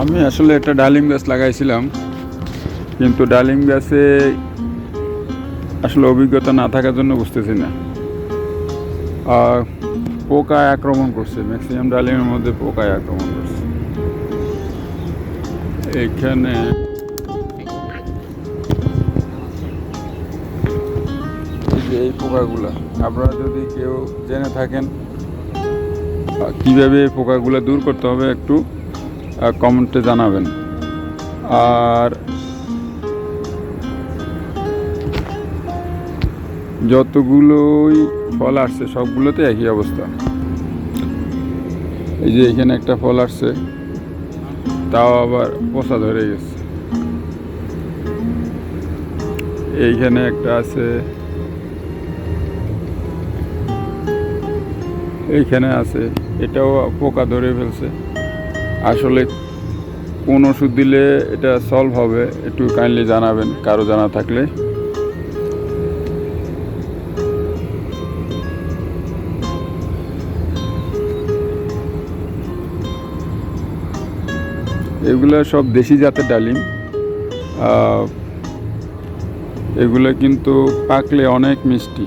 আমি আসলে একটা ডালিম গাছ লাগাইছিলাম, কিন্তু ডালিম গাছে আসলে অভিজ্ঞতা না থাকার জন্য বুঝতেছি না। আর পোকা আক্রমণ করছে, ম্যাক্সিমাম ডালিমের মধ্যে পোকায় আক্রমণ করছে। এখানে এই পোকাগুলা, আপনারা যদি কেউ জেনে থাকেন কীভাবে এই পোকাগুলো দূর করতে হবে একটু কমেন্টে জানাবেন। আর যতগুলোই ফল আসছে সবগুলোতে একই অবস্থা। এই যে এখানে একটা ফল আসছে, তাও আবার পচা ধরে গেছে। এইখানে একটা আছে, এইখানে আছে, এটাও পোকা ধরে ফেলছে। আসলে কোন ওষুধ দিলে এটা সলভ হবে, একটু কাইন্ডলি জানাবেন, কারও জানা থাকলে। এগুলো সব দেশি জাতের ডালিম। এগুলো কিন্তু পাকলে অনেক মিষ্টি।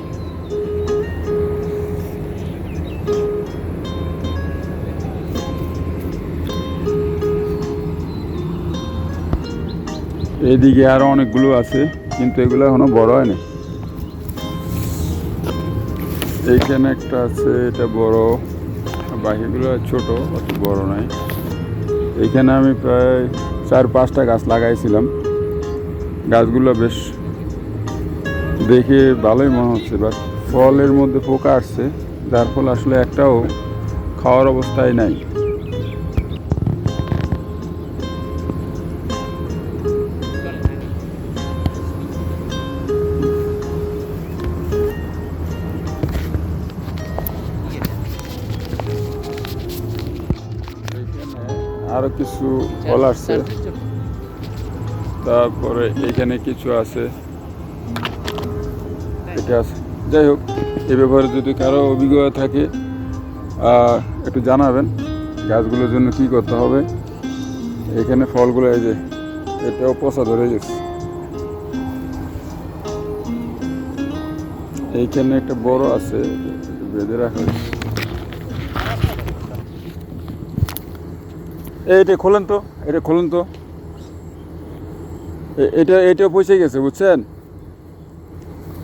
এইদিকে আরও অনেকগুলো আছে, কিন্তু এগুলো এখনও বড় হয়নি। এইখানে একটা আছে, এটা বড়। বাকিগুলো ছোট, অত বড় নয়। এইখানে আমি প্রায় চার পাঁচটা গাছ লাগাইছিলাম। গাছগুলো বেশ দেখে ভালোই মনে হচ্ছে বাট ফলের মধ্যে পোকা আসছে। যার ফলে আসলে একটাও খাওয়ার অবস্থায় নাই। আরও কিছু ফল আসছে। তারপরে এখানে কিছু আছে। এটা আছে। যাই হোক এ ব্যাপারে যদি কারও অভিজ্ঞতা থাকে একটু জানাবেন গাছগুলোর জন্য কি করতে হবে। এখানে ফলগুলো এই যে এটাও পচা ধরে গেছে। এইখানে একটা বড় আছে বেঁধে রাখা হয়েছে। এই এটা খোলেন তো এটা খোলেন তো। এটা এটা পৌঁছে গেছে বুঝছেন?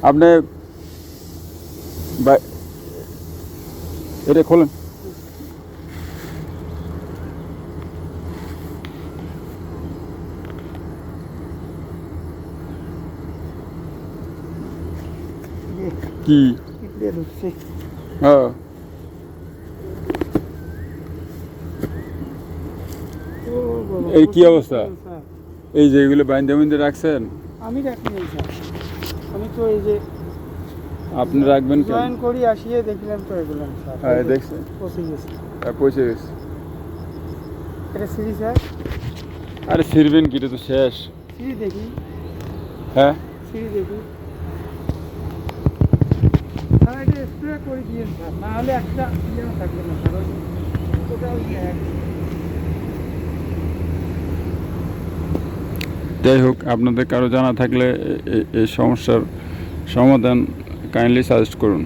আপনি এটা খোলেন। কি? হ্যাঁ। এই কি অবস্থা? এই যে এগুলো বাইন্দে বাইন্দে রাখছেন? আমি রাখিনি আমি তো এই যে আপনি রাখবেন কেন? জয়েন করি আসিয়ে দেখলাম তো এগুলো স্যার হ্যাঁ দেখছেন পচে গেছে। হ্যাঁ, পৌঁছে গেছে। এটা সিঁড়ি স্যার আরে ফিরবেন কি তো শেষ। সিঁড়ি দেখি। হ্যাঁ? সিঁড়ি দেখি। স্যার এটা স্প্রে করে দিয়েন স্যার না হলে একটা ইয়ে থাকবে না স্যার ওই যাই হোক আপনাদের কারও জানা থাকলে এই সমস্যার সমাধান কাইন্ডলি সাজেস্ট করুন।